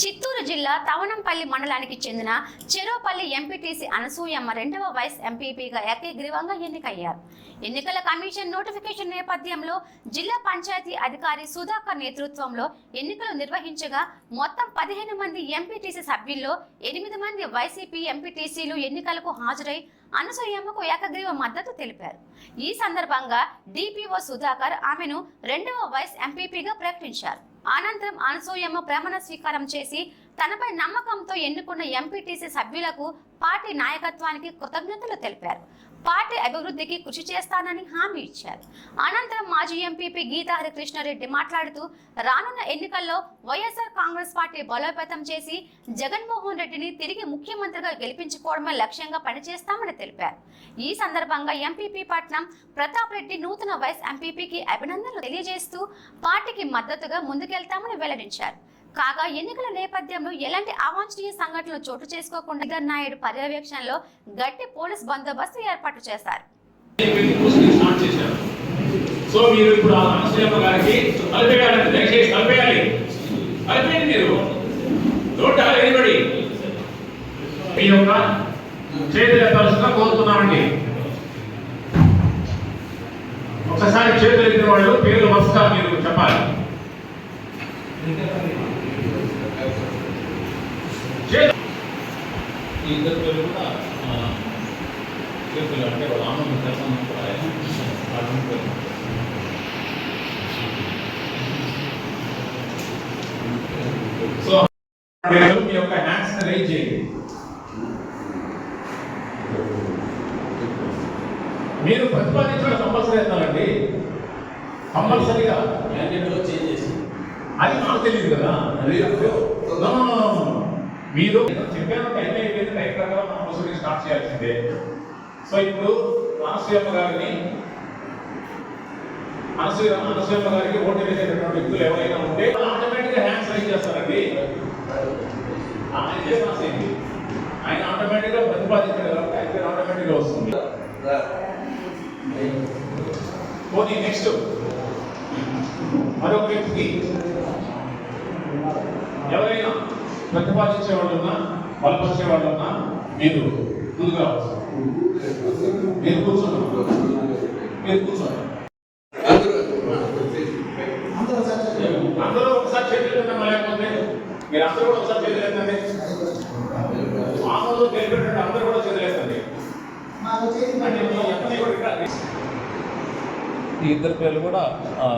చిత్తూరు జిల్లా తవనంపల్లి మండలానికి చెందిన చెరోపల్లి ఎంపీటీసీ అనసూయమ్మ రెండవ వైస్ ఎంపీపీగా ఏకగ్రీవంగా ఎన్నికయ్యారు. ఎన్నికల కమిషన్ నోటిఫికేషన్ నేపథ్యంలో జిల్లా పంచాయతీ అధికారి సుధాకర్ నేతృత్వంలో ఎన్నికలు నిర్వహించగా మొత్తం పదిహేను మంది ఎంపీటీసీ సభ్యుల్లో ఎనిమిది మంది వైసీపీ ఎంపీటీసీలు ఎన్నికలకు హాజరై అనసూయమ్మకు ఏకగ్రీవ మద్దతు తెలిపారు. ఈ సందర్భంగా డిపిఓ సుధాకర్ ఆమెను రెండవ వైస్ ఎంపీపీగా ప్రకటించారు. అనంతరం అనసూయమ్మ ప్రమాణ స్వీకారం చేసి తనపై నమ్మకంతో ఎన్నుకున్న ఎంపీటీసీ సభ్యులకు పార్టీ నాయకత్వానికి కృతజ్ఞతలు తెలిపారు. పార్టీ అభివృద్ధికి కృషి చేస్తానని హామీ ఇచ్చారు. అనంతరం మాజీ ఎంపీపీ గీతా హరికృష్ణారెడ్డి మాట్లాడుతూ రానున్న ఎన్నికల్లో వైఎస్ఆర్ కాంగ్రెస్ పార్టీ బలోపేతం చేసి జగన్మోహన్ రెడ్డిని తిరిగి ముఖ్యమంత్రిగా గెలిపించుకోవడమే లక్ష్యంగా పనిచేస్తామని తెలిపారు. ఈ సందర్భంగా ఎంపీపీ పట్నం ప్రతాప్ రెడ్డి నూతన వైస్ ఎంపీపీకి అభినందనలు తెలియజేస్తూ పార్టీకి మద్దతుగా ముందుకెళ్తామని వెల్లడించారు. కాగా ఎన్నికల నేపథ్యంలో ఎలాంటి అవాంఛనీయ సంఘటనలు చోటు చేసుకోకుండా జగన్ నాయుడు పర్యవేక్షణలో గట్టి పోలీస్ బందోబస్తు ఏర్పాటు చేశారు. సో మీరు ఇప్పుడు ఆ గారికి దయచేసి కలిపేయాలి కలిపేయండి మీరు. డోంట్ ఎనీబడి మీ యొక్క కోరుతున్నామండి. ఒకసారి చేతులు ఎత్తిన వాళ్ళు పేర్లు వస్తా మీరు చెప్పాలి. ఈ ఇద్దరు పేరు కూడా ఆ, చేతులు అంటే వాళ్ళ ఆనందం తెలుసు కూడా అటువంటి పేరు సో మీరు మీ యొక్క హ్యాండ్స్ రైజ్ చేయండి. మీరు ప్రతిపాదించడం కంపల్సరీ ఎత్తాలండి. కంపల్సరీగా చేంజ్ చేసి. అది నాకు తెలియదు కదా. మీరు చెప్పాను టైం అయిపోయింది టైం ప్రకారం మనం ప్రొసీడింగ్ స్టార్ట్ చేయాల్సిందే. సో ఇప్పుడు అనసూయమ్మ గారిని అనసూయ అనసూయమ్మ గారికి ఓటు వేసేటటువంటి వ్యక్తులు ఎవరైనా ఉంటే ఆటోమేటిక్గా హ్యాండ్స్ రైజ్ చేస్తారండి. ఆయన చేస్తాను ఆయన ఆటోమేటిక్గా ప్రతిపాదించారు కాబట్టి ఆయన పేరు ఆటోమేటిక్గా వస్తుంది. పోనీ నెక్స్ట్. మరొక వ్యక్తికి ఎవరైనా ప్రతిపాదించే వాళ్ళు ఉన్నా బలపరిచే వాళ్ళు ఉన్నా మీరు ముందుగా వస్తారు. మీరు కూర్చోండి. మీరు కూర్చోండి. అందరూ ఒకసారి ఎత్తండి. లేకపోతే మీరు అందరూ కూడా ఒకసారి ఎత్తండి. మామూలు గెలిపెట్టండి అందరూ కూడా ఇక్కడ. ఈ ఇద్దరు పేర్లు కూడా ఆ,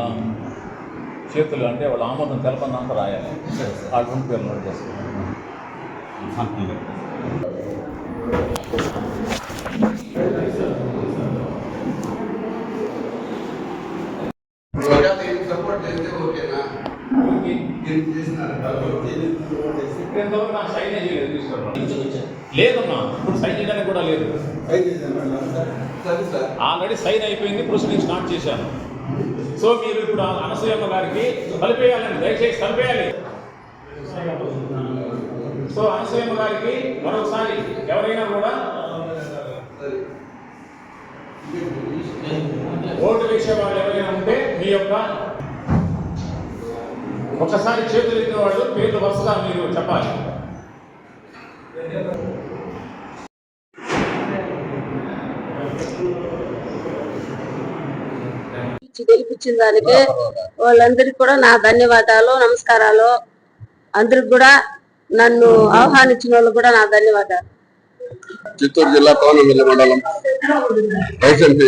చేతులు అంటే వాళ్ళ ఆమోదం తెలపందంతా రాయాలి. అటువంటి పేర్లు నోట్ తీసుకోండి లేదమ్మా ఇప్పుడు సైన్ చేయడానికి కూడా లేదు. సరే సార్. ఆల్రెడీ సైన్ అయిపోయింది ప్రొసీడింగ్ స్టార్ట్ చేశాను. సో మీరు ఇప్పుడు అనసూయమ్మ గారికి కలిపేయాలండి దయచేసి కలిపేయాలి సో అనసూయమ్మ గారికి మరొకసారి ఎవరైనా కూడా ఓటు వేసే వాళ్ళు ఎవరైనా ఉంటే మీ యొక్క ఒకసారి చేతులు ఎత్తిన వాళ్ళు పేర్లు వరుసగా మీరు చెప్పాలి. ఇచ్చి గెలిపించిన దానికి వాళ్ళందరికీ కూడా నా ధన్యవాదాలు నమస్కారాలు. అందరికి కూడా నన్ను ఆహ్వానించిన వాళ్ళు కూడా నా ధన్యవాదాలు. చిత్తూరు జిల్లా పవనమిల్లి మండలం వైఎస్ఎంపీ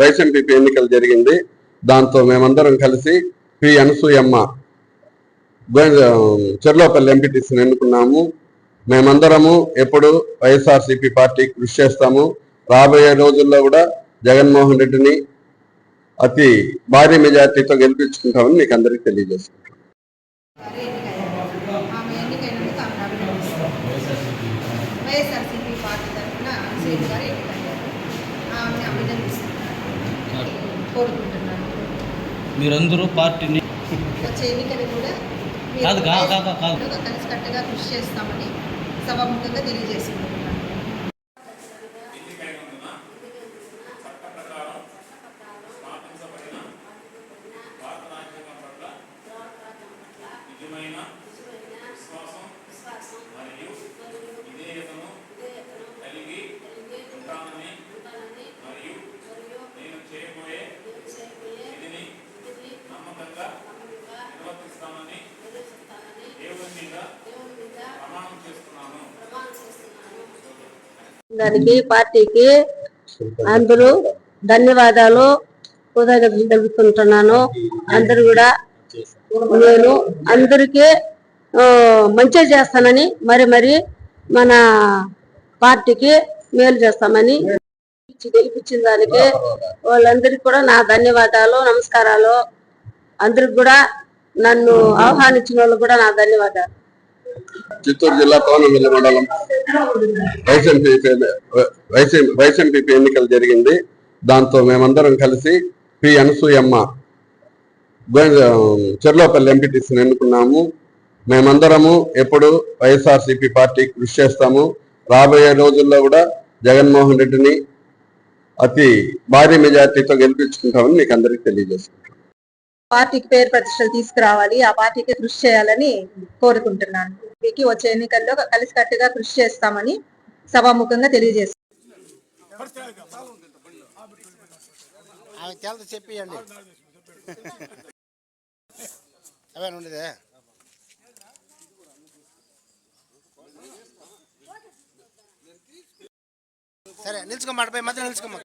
వైఎస్ఎంపీ ఎన్నికలు జరిగింది. దాంతో మేమందరం కలిసి పి అనసూయమ్మ చెర్లోపల్లి ఎంపీటీసీని ఎన్నుకున్నాము. మేమందరము ఎప్పుడు వైఎస్ఆర్సీపీ పార్టీ కృషి చేస్తాము. రాబోయే రోజుల్లో కూడా జగన్మోహన్ రెడ్డిని అతి భారీ మెజార్టీతో గెలిపించుకుంటామని మీకు అందరికీ కోరుకుంటున్నాను. మీరందరూ పార్టీని కాదు, కాదు, కాదు, కాదు. కలిసికట్టుగా కృషి చేస్తామని సభాముఖంగా తెలియజేసుకుంటున్నాను దానికి పార్టీకి అందరూ ధన్యవాదాలు. కృతజ్ఞతలు తెలుపుకుంటున్నాను అందరూ కూడా నేను అందరికీ మంచి చేస్తానని మరి మరి మన పార్టీకి మేలు చేస్తామని గెలిపించిన దానికి వాళ్ళందరికీ కూడా నా ధన్యవాదాలు నమస్కారాలు. అందరికి కూడా నన్ను ఆహ్వానించిన వాళ్ళు కూడా నా ధన్యవాదాలు. చిత్తూరు జిల్లా పవనమిల్లి మండలం వైసీపీ వైసీపీ ఎన్నికలు జరిగింది. దాంతో మేమందరం కలిసి పి అనసూయమ్మ చెర్లోపల్లి ఎంపీటీసీని ఎన్నుకున్నాము. మేమందరము ఎప్పుడు వైఎస్ఆర్సీపీ పార్టీ కృషి చేస్తాము. రాబోయే రోజుల్లో కూడా జగన్మోహన్ రెడ్డిని అతి భారీ మెజార్టీతో గెలిపించుకుంటామని మీకు అందరికీ తెలియజేస్తున్నాను పార్టీకి పేరు ప్రతిష్టలు తీసుకురావాలి ఆ పార్టీకి కృషి చేయాలని కోరుకుంటున్నాను. వీరికి వచ్చే ఎన్నికల్లో కలిసికట్టుగా కృషి చేస్తామని సభాముఖంగా తెలియజేస్తున్నాను చెప్పియండి. ఉండేదే సరే నిల్చుకోమాట పోయి మధ్యలో నిల్చుకోమా